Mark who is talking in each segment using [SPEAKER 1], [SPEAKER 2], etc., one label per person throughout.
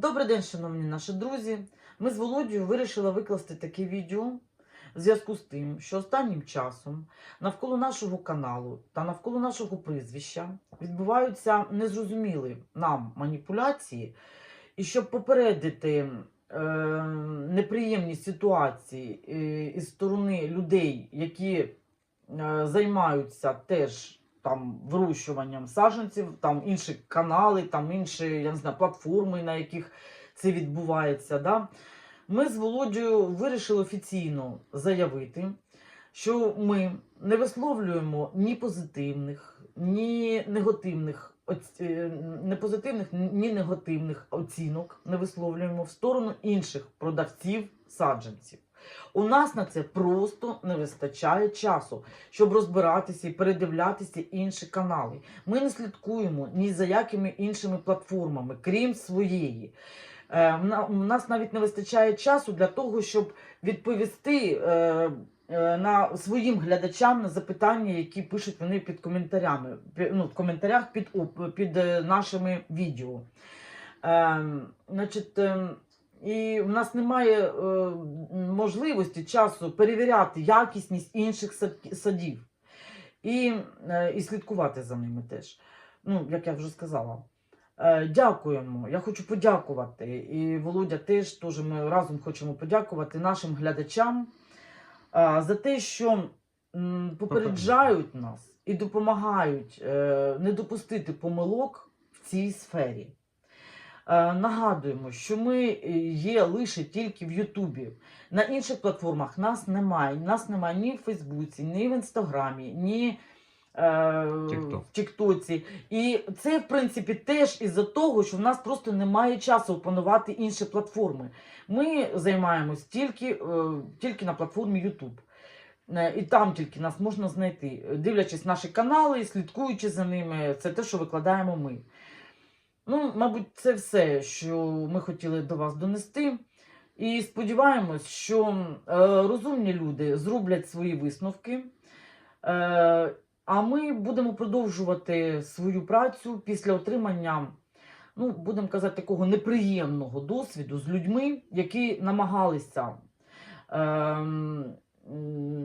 [SPEAKER 1] Добрий день, шановні наші друзі. Ми з Володією вирішили викласти таке відео в зв'язку з тим, що останнім часом навколо нашого каналу та навколо нашого прізвища відбуваються незрозумілі нам маніпуляції. І щоб попередити е, неприємні ситуації е, із сторони людей, які е, займаються теж там вирощуванням саджанців, там інші канали, там інші я не знаю, платформи, на яких це відбувається. Да? Ми з Володією вирішили офіційно заявити, що ми не висловлюємо ні позитивних, ні негативних е, не позитивних, ні негативних оцінок не висловлюємо в сторону інших продавців саджанців. У нас на це просто не вистачає часу, щоб розбиратися і передивлятися інші канали. Ми не слідкуємо ні за якими іншими платформами, крім своєї. Е, У нас навіть не вистачає часу для того, щоб відповісти е, е, на своїм глядачам на запитання, які пишуть вони під коментарями, ну, в коментарях під, під нашими відео. Е, значить, е, і в нас немає е, можливості часу перевіряти якісність інших садів і, е, і слідкувати за ними теж. Ну, як я вже сказала. Е, Дякуємо. Я хочу подякувати. І Володя теж, теж ми разом хочемо подякувати нашим глядачам е, за те, що м, попереджають нас і допомагають е, не допустити помилок в цій сфері. Е, Нагадуємо, що ми е, є лише тільки в Ютубі. На інших платформах нас немає. Нас немає ні в Фейсбуці, ні в Інстаграмі, ні е, в Тіктоці. І це, в принципі, теж із-за того, що в нас просто немає часу опанувати інші платформи. Ми займаємось тільки, е, тільки на платформі YouTube. Е, І там тільки нас можна знайти, дивлячись наші канали слідкуючи за ними, це те, що викладаємо ми. Ну, мабуть, це все, що ми хотіли до вас донести. І сподіваємось, що е, розумні люди зроблять свої висновки. Е, а ми будемо продовжувати свою працю після отримання, ну, будемо казати, такого неприємного досвіду з людьми, які намагалися, м,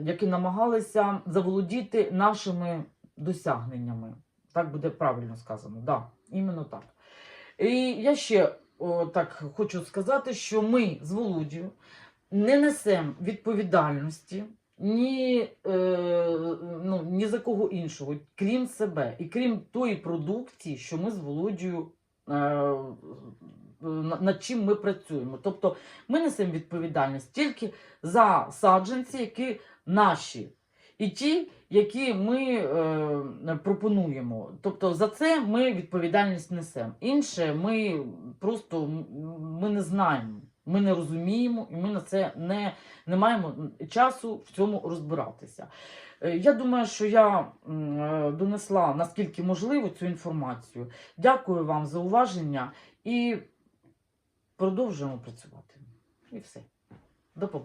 [SPEAKER 1] які намагалися заволодіти нашими досягненнями. Так буде правильно сказано, да, іменно так. І я ще о, так хочу сказати, що ми з Володією не несемо відповідальності ні, е, ну, ні за кого іншого, крім себе, і крім тої продукції, що ми з Володією. Е, над чим ми працюємо. Тобто ми несемо відповідальність тільки за саджанці, які наші, і ті, які ми е, пропонуємо. Тобто за це ми відповідальність несемо. Інше ми просто ми не знаємо, ми не розуміємо, і ми на це не, не маємо часу в цьому розбиратися. Е, Я думаю, що я е, донесла наскільки можливо цю інформацію. Дякую вам за уваження і продовжуємо працювати. І все. До побачення.